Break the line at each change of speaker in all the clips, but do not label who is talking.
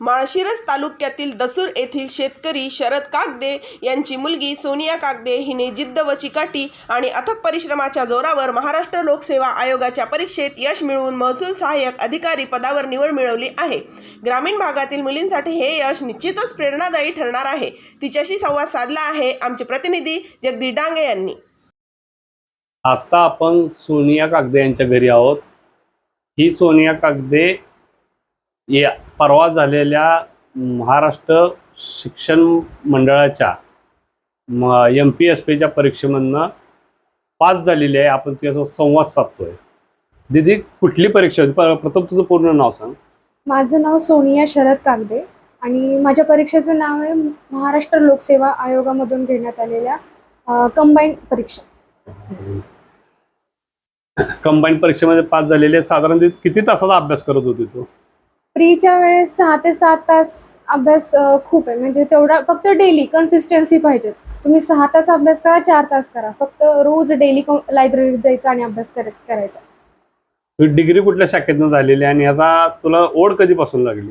माळशिरस तालुक्यातील दसूर येथील शेतकरी शरद कागदे यांची मुलगी सोनिया कागदे हिने जिद्द व चिकाटी आणि अथक परिश्रमाच्या जोरावर महाराष्ट्र लोकसेवा आयोगाच्या परीक्षेत यश मिळवून महसूल सहाय्यक अधिकारी पदावर निवड मिळवली आहे. ग्रामीण भागातील मुलींसाठी हे यश निश्चितच प्रेरणादायी ठरणार आहे. तिच्याशी संवाद साधला आहे आमचे प्रतिनिधी जगदीश डांगे यांनी.
आता आपण सोनिया कागदे यांच्या घरी आहोत. ही सोनिया कागदे या परवा झालेल्या महाराष्ट्र शिक्षण मंडळाच्या एम पी एस पीच्या परीक्षेमधनं पास झालेली आहे. आपण तिच्यासोबत संवाद साधतोय. दिदी कुठली परीक्षा होती? प- प्रथम तुझं पूर्ण नाव सांग.
माझं नाव सोनिया शरद कागदे आणि माझ्या परीक्षेचं नाव आहे महाराष्ट्र लोकसेवा आयोगामधून घेण्यात आलेल्या कंबाईन परीक्षा.
कंबाईन परीक्षेमध्ये पास झालेली आहे. साधारण किती तासाचा अभ्यास करत होती तू?
प्रीच्या वेळेस सहा ते सात तास अभ्यास खूप आहे. म्हणजे तेवढा फक्त डेली कन्सिस्टन्सी पाहिजे. तुम्ही सहा तास अभ्यास करा चार तास करा. फक्त रोज डेली लायब्ररीत जायचं आणि अभ्यास करायचा.
तुझी डिग्री कुठल्या शाखेतनं झालेली आणि ह्याचा तुला ओढ कधीपासून लागली?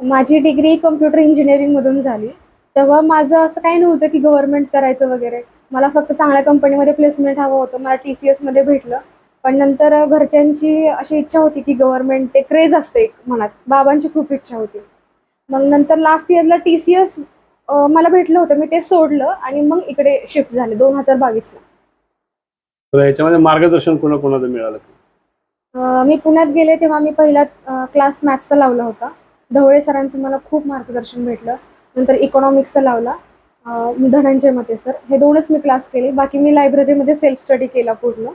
माझी डिग्री कम्प्युटर इंजिनिअरिंगमधून झाली. तेव्हा माझं असं काही नव्हतं की गव्हर्नमेंट करायचं वगैरे. मला फक्त चांगल्या कंपनीमध्ये प्लेसमेंट हवं होतं. मला टी सी एसमध्ये भेटलं. पण नंतर घरच्यांची अशी इच्छा होती की गव्हर्नमेंट ते क्रेज असते एक मनात. बाबांची खूप इच्छा होती. मग नंतर लास्ट इयरला टी सी एस मला भेटलं होतं. मी ते सोडलं आणि मग इकडे शिफ्ट झाले दोन हजार बावीसला
तुला याच्यामध्ये मार्गदर्शन कोणाकोणाचं मिळालं?
अं, मी पुण्यात गेले तेव्हा मी पहिला क्लास मॅथ्सचा लावला होता. ढवळे सरांचं मला खूप मार्गदर्शन भेटलं. नंतर इकॉनॉमिक्सचा लावला. अं, धनंजय मते सर. हे दोनच मी क्लास केले. बाकी मी लायब्ररीमध्ये सेल्फ स्टडी केला पूर्ण.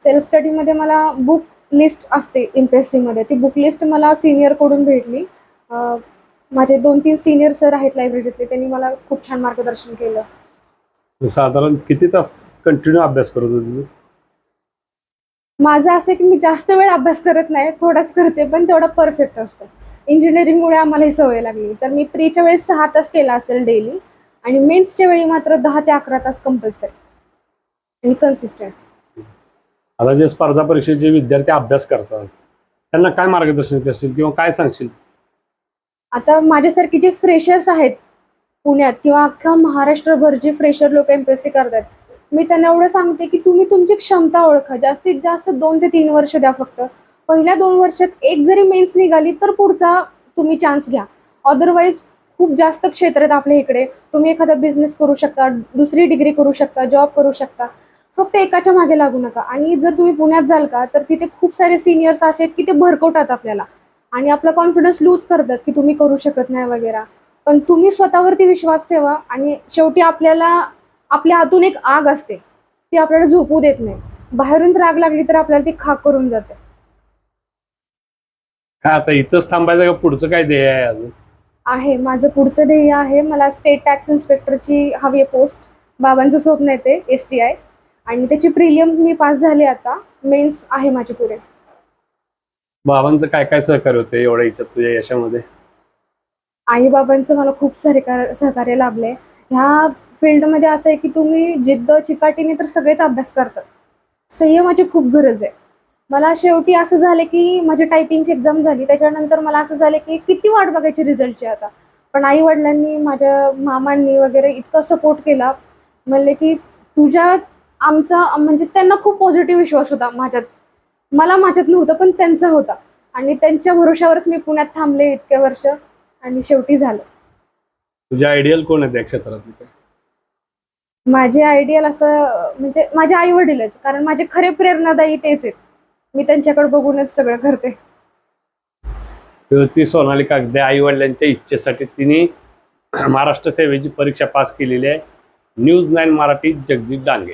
सेल्फ स्टडीमध्ये मला बुक लिस्ट असते एम पी एस सीमध्ये. ती बुक लिस्ट मला सिनियरकडून भेटली. माझे दोन तीन सिनियर सर आहेत लायब्ररीतले त्यांनी मला खूप छान मार्गदर्शन केलं.
साधारण किती तास कंटिन्यू अभ्यास करत होती
माझं असं की मी जास्त वेळ अभ्यास करत नाही थोडाच करते पण तेवढा परफेक्ट असतो. इंजिनिअरिंगमुळे आम्हाला ही सवय लागली. तर मी प्रीच्या वेळेस सहा तास केला असेल डेली आणि मेन्सच्या वेळी मात्र दहा ते अकरा तास कंपल्सरी आणि कन्सिस्टन्स
आता जे स्पर्धा परीक्षेचे विद्यार्थी अभ्यास करतात त्यांना काय मार्गदर्शन करशील किंवा काय सांगशील?
आता माझ्यासारखे जे फ्रेशर्स आहेत पुण्यात किंवा अख्खा महाराष्ट्रभर जे फ्रेशर लोक एम पी एस सी करतात मी त्यांना एवढं सांगते की तुम्ही तुमची क्षमता ओळखा. जास्तीत जास्त दोन ते तीन वर्ष द्या फक्त. पहिल्या दोन वर्षात एक जरी मेन्स निघाली तर पुढचा तुम्ही चान्स घ्या. अदरवाईज खूप जास्त क्षेत्र आहेत आपल्या इकडे. तुम्ही एखादा बिझनेस करू शकता दुसरी डिग्री करू शकता जॉब करू शकता. फक्त एकाच्या मागे लागू नका. आणि जर तुम्ही पुण्यात जाल का तर तिथे खूप सारे सिनियर्स असे आहेत की ते भरकवतात आपल्याला. आणि आपला कॉन्फिडन्स लूज करतात की तुम्ही करू शकत नाही वगैरे. पण तुम्ही स्वतःवरती विश्वास ठेवा आणि शेवटी आपल्याला आपल्या हातून एक आग असते. ती आपल्याला झोपू देत नाही. बाहेरून जर आग लागली तर आपल्याला ती खाक करून जाते.
आता इथंच थांबायचं का? पुढचं काय ध्येय आहे अजून?
आहे. माझं पुढचं ध्येय आहे. मला स्टेट टॅक्स इन्स्पेक्टरची हवी आहे पोस्ट बाबांचं स्वप्न आहे ते एस टी आय आणि त्याची प्रिलियम मी पास झाले आता. मेन्स आहे माझी पुढे.
बाबांचं काय काय सहकार्य होते एवढ्या याच्यात तुझ्या यशामध्ये?
आई बाबांचं मला खूप सहकार सहकार्य लाभले ह्या फील्डमध्ये असं आहे की तुम्ही जिद्द चिकाटीने तर सगळेच अभ्यास करतात. संयमाची खूप गरज आहे. मला शेवटी असं झालं की माझी टायपिंगची एक्झाम झाली. त्याच्यानंतर मला असं झालं की किती वाट बघायची रिझल्टची आता. पण आई वडिलांनी माझ्या मामांनी वगैरे इतका सपोर्ट केला. म्हणले की तुझ्या आमचा म्हणजे त्यांना खूप पॉझिटिव्ह विश्वास होता माझ्यात. मला माझ्यात नव्हतं पण त्यांचा होता. आणि त्यांच्या भरोशावरच मी पुण्यात थांबले इतक्या वर्ष आणि शेवटी झालं.
तुझे आयडियल कोण आहेत या क्षेत्रातले?
माझे आयडियल असं म्हणजे माझे आई वडीलच कारण माझे खरे प्रेरणादायी तेच आहेत. मी त्यांच्याकडे बघूनच सगळं करते
ती सोनाली कागदे आई वडिलांच्या इच्छेसाठी तिने महाराष्ट्र सेवेची परीक्षा पास केलेली आहे. News nine Marathi Jagdish Dange